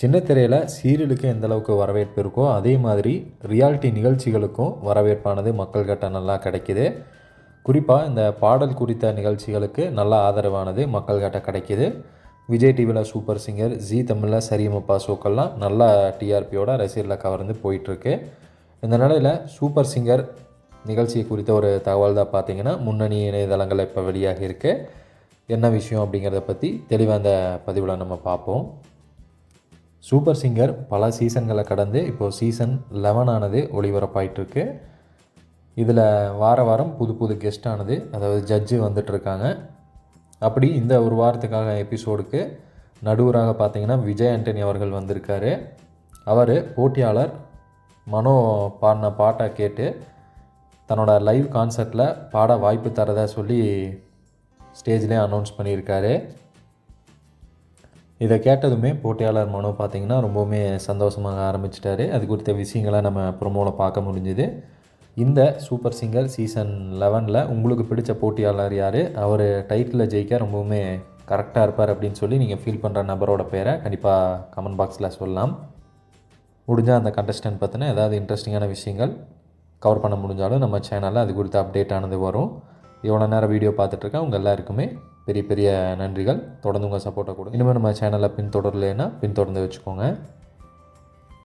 சின்ன திரையில் சீரியலுக்கு எந்த அளவுக்கு வரவேற்பு இருக்கோ அதே மாதிரி ரியாலிட்டி நிகழ்ச்சிகளுக்கும் வரவேற்பானது மக்கள்கிட்ட நல்லா கிடைக்கிது. குறிப்பாக இந்த பாடல் குறித்த நிகழ்ச்சிகளுக்கு நல்ல ஆதரவானது மக்கள்கிட்ட கிடைக்கிது. விஜய் டிவியில் சூப்பர் சிங்கர் ஜி தமிழில் சரியமப்பா ஷோக்கெல்லாம் நல்லா டிஆர்பியோட ரசிகர்களை கவர்ந்து போயிட்டுருக்கு. இந்த நிலையில் சூப்பர் சிங்கர் நிகழ்ச்சி குறித்த ஒரு தகவல் தான் பார்த்திங்கன்னா முன்னணி இணையதளங்கள் இப்போ வெளியாகி இருக்குது என்ன விஷயம் அப்படிங்கிறத பற்றி தெளிவாக அந்த பதிவில் நம்ம பார்ப்போம். சூப்பர் சிங்கர் பல சீசன்களை கடந்து இப்போது சீசன் லெவன் ஆனது ஒளிபரப்பாயிட்டிருக்கு. இதில் வார வாரம் புது புது கெஸ்ட் ஆனது அதாவது ஜட்ஜு வந்துட்டுருக்காங்க. அப்படி இந்த ஒரு வாரத்துக்காக எபிசோடுக்கு நடுவராக பார்த்திங்கன்னா விஜய் ஆண்டனி அவர்கள் வந்திருக்காரு. அவர் போட்டியாளர் மனோ பாடின பாட்டை கேட்டு தன்னோட லைவ் கான்சர்ட்டில் பாட வாய்ப்பு தரதா சொல்லி ஸ்டேஜ்லேயே அனௌன்ஸ் பண்ணியிருக்காரு. இதை கேட்டதுமே போட்டியாளர் மனோ பார்த்தீங்கன்னா ரொம்பவுமே சந்தோஷமாக ஆரம்பிச்சிட்டாரு. அது குறித்த விஷயங்களை நம்ம ப்ரொமோவில் பார்க்க முடிஞ்சுது. இந்த சூப்பர் சிங்கர் சீசன் லெவனில் உங்களுக்கு பிடிச்ச போட்டியாளர் யார்? அவர் டைட்டிலில் ஜெயிக்க ரொம்பவுமே கரெக்டாக இருப்பார் அப்படின்னு சொல்லி நீங்கள் ஃபீல் பண்ணுற நபரோட பேரை கண்டிப்பாக கமெண்ட் பாக்ஸில் சொல்லலாம். முடிஞ்சால் அந்த கண்டஸ்டன்ட் பற்றின ஏதாவது இன்ட்ரெஸ்டிங்கான விஷயங்கள் கவர் பண்ண முடிஞ்சாலும் நம்ம சேனலில் அது குறித்து அப்டேட் ஆனது வரும். இவ்வளோ நேரம் வீடியோ பார்த்துட்ருக்கேன் உங்கள் எல்லாருக்குமே பெரிய பெரிய நன்றிகள். தொடர்ந்து உங்கள் சப்போர்ட்டை கொடுங்க. இனிமேல் நம்ம சேனலை பின்தொடரலைன்னா பின்தொடர்ந்து வச்சுக்கோங்க.